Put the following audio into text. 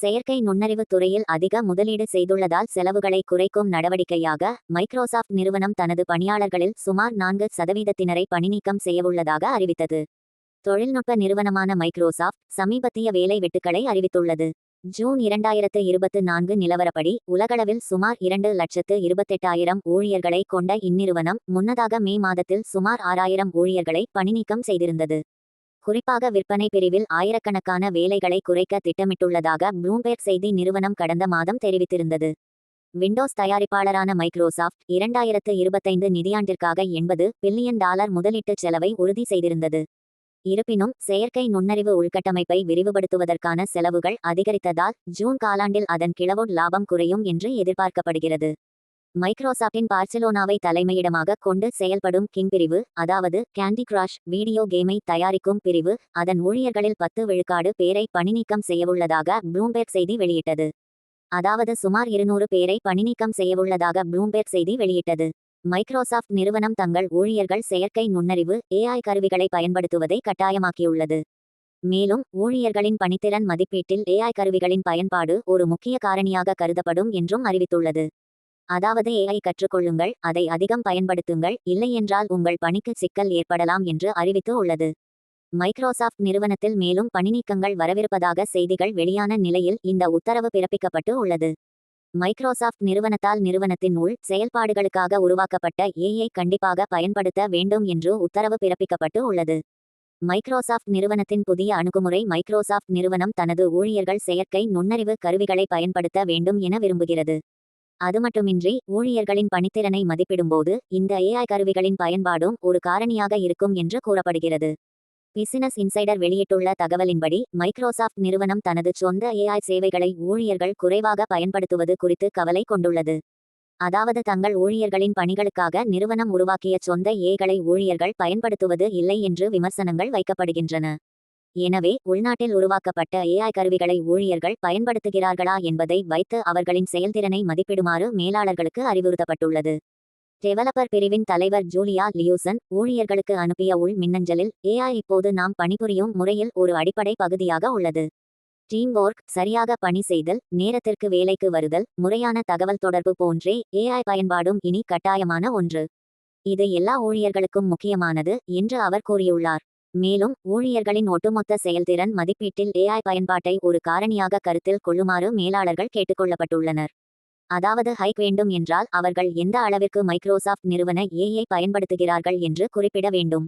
செயற்கை நுண்ணறிவு துறையில் அதிக முதலீடு செய்துள்ளதால் செலவுகளை குறைக்கும் நடவடிக்கையாக மைக்ரோசாஃப்ட் நிறுவனம் தனது பணியாளர்களில் சுமார் நான்கு சதவீதத்தினரை பணிநீக்கம் செய்யவுள்ளதாக அறிவித்தது. தொழில்நுட்ப நிறுவனமான மைக்ரோசாஃப்ட் சமீபத்திய வேலை வெட்டுக்களை அறிவித்துள்ளது. ஜூன் இரண்டாயிரத்து இருபத்து நான்கு நிலவரப்படி உலகளவில் சுமார் இரண்டு லட்சத்து இருபத்தெட்டாயிரம் ஊழியர்களை கொண்ட இந்நிறுவனம் முன்னதாக மே மாதத்தில் சுமார் ஆறாயிரம் ஊழியர்களை பணிநீக்கம் செய்திருந்தது. குறிப்பாக விற்பனை பிரிவில் ஆயிரக்கணக்கான வேலைகளை குறைக்க திட்டமிட்டுள்ளதாக ப்ளூம்பேர்க் செய்தி நிறுவனம் கடந்த மாதம் தெரிவித்திருந்தது. விண்டோஸ் தயாரிப்பாளரான மைக்ரோசாஃப்ட் இரண்டாயிரத்து இருபத்தைந்து நிதியாண்டிற்காக எண்பது பில்லியன் டாலர் முதலீட்டு செலவை உறுதி செய்திருந்தது. இருப்பினும் செயற்கை நுண்ணறிவு உள்கட்டமைப்பை விரிவுபடுத்துவதற்கான செலவுகள் அதிகரித்ததால் ஜூன் காலாண்டில் அதன் கிளவுட் லாபம் குறையும் என்று எதிர்பார்க்கப்படுகிறது. மைக்ரோசாஃப்டின் பார்சிலோனாவை தலைமையிடமாக கொண்டு செயல்படும் கிங் பிரிவு அதாவது கேண்டி கிராஷ் வீடியோ கேமை தயாரிக்கும் பிரிவு அதன் ஊழியர்களில் பத்து விழுக்காடு பேரை பணிநீக்கம் செய்யவுள்ளதாக ப்ளூம்பேர்க் செய்தி வெளியிட்டது. அதாவது சுமார் இருநூறு பேரை பணிநீக்கம் செய்யவுள்ளதாக ப்ளூம்பேர்க் செய்தி வெளியிட்டது. மைக்ரோசாஃப்ட் நிறுவனம் தங்கள் ஊழியர்கள் செயற்கை நுண்ணறிவு ஏஐ கருவிகளை பயன்படுத்துவதை கட்டாயமாக்கியுள்ளது. மேலும் ஊழியர்களின் பணித்திறன் மதிப்பீட்டில் ஏஐ கருவிகளின் பயன்பாடு ஒரு முக்கிய காரணியாக கருதப்படும் என்றும் அறிவித்துள்ளது. அதாவது ஏஐ கற்றுக்கொள்ளுங்கள் அதை அதிகம் பயன்படுத்துங்கள் இல்லையென்றால் உங்கள் பணிக்கு சிக்கல் ஏற்படலாம் என்று அறிவித்து உள்ளது. மைக்ரோசாஃப்ட் நிறுவனத்தில் மேலும் பணிநீக்கங்கள் வரவிருப்பதாக செய்திகள் வெளியான நிலையில் இந்த உத்தரவு பிறப்பிக்கப்பட்டு உள்ளது. மைக்ரோசாஃப்ட் நிறுவனத்தால் நிறுவனத்தின் உள் செயல்பாடுகளுக்காக உருவாக்கப்பட்ட ஏஐ கண்டிப்பாக பயன்படுத்த வேண்டும் என்று உத்தரவு பிறப்பிக்கப்பட்டு உள்ளது. மைக்ரோசாஃப்ட் நிறுவனத்தின் புதிய அணுகுமுறை மைக்ரோசாஃப்ட் நிறுவனம் தனது ஊழியர்கள் செயற்கை நுண்ணறிவு கருவிகளை பயன்படுத்த வேண்டும் என விரும்புகிறது. அது மட்டுமின்றி ஊழியர்களின் பணித்திறனை மதிப்பிடும்போது இந்த ஏஐ கருவிகளின் பயன்பாடும் ஒரு காரணியாக இருக்கும் என்று கூறப்படுகிறது. பிசினஸ் இன்சைடர் வெளியிட்டுள்ள தகவலின்படி மைக்ரோசாஃப்ட் நிறுவனம் தனது சொந்த ஏஐ சேவைகளை ஊழியர்கள் குறைவாக பயன்படுத்துவது குறித்து கவலை கொண்டுள்ளது. அதாவது தங்கள் ஊழியர்களின் பணிகளுக்காக நிறுவனம் உருவாக்கிய சொந்த ஏகளை ஊழியர்கள் பயன்படுத்துவது இல்லை என்று விமர்சனங்கள் வைக்கப்படுகின்றன. எனவே உள்நாட்டில் உருவாக்கப்பட்ட ஏஐ கருவிகளை ஊழியர்கள் பயன்படுத்துகிறார்களா என்பதை வைத்து அவர்களின் செயல்திறனை மதிப்பிடுமாறு மேலாளர்களுக்கு அறிவுறுத்தப்பட்டுள்ளது. டெவலப்பர் பிரிவின் தலைவர் ஜூலியா லியூசன் ஊழியர்களுக்கு அனுப்பிய உள் மின்னஞ்சலில் ஏஐ இப்போது நாம் பணிபுரியும் முறையில் ஒரு அடிப்படை பகுதியாக உள்ளது. டீம் ஒர்க் சரியாக பணி செய்தல் நேரத்திற்கு வேலைக்கு வருதல் முறையான தகவல் தொடர்பு போன்றே ஏஐ பயன்பாடும் இனி கட்டாயமான ஒன்று. இது எல்லா ஊழியர்களுக்கும் முக்கியமானது என்று அவர் கூறியுள்ளார். மேலும் ஊழியர்களின் ஒட்டுமொத்த செயல்திறன் மதிப்பீட்டில் ஏஐ பயன்பாட்டை ஒரு காரணியாக கருத்தில் கொள்ளுமாறு மேலாளர்கள் கேட்டுக்கொள்ளப்பட்டுள்ளனர். அதாவது ஹைக் வேண்டும் என்றால் அவர்கள் எந்த அளவிற்கு மைக்ரோசாஃப்ட் நிறுவன ஏஐ பயன்படுத்துகிறார்கள் என்று குறிப்பிட வேண்டும்.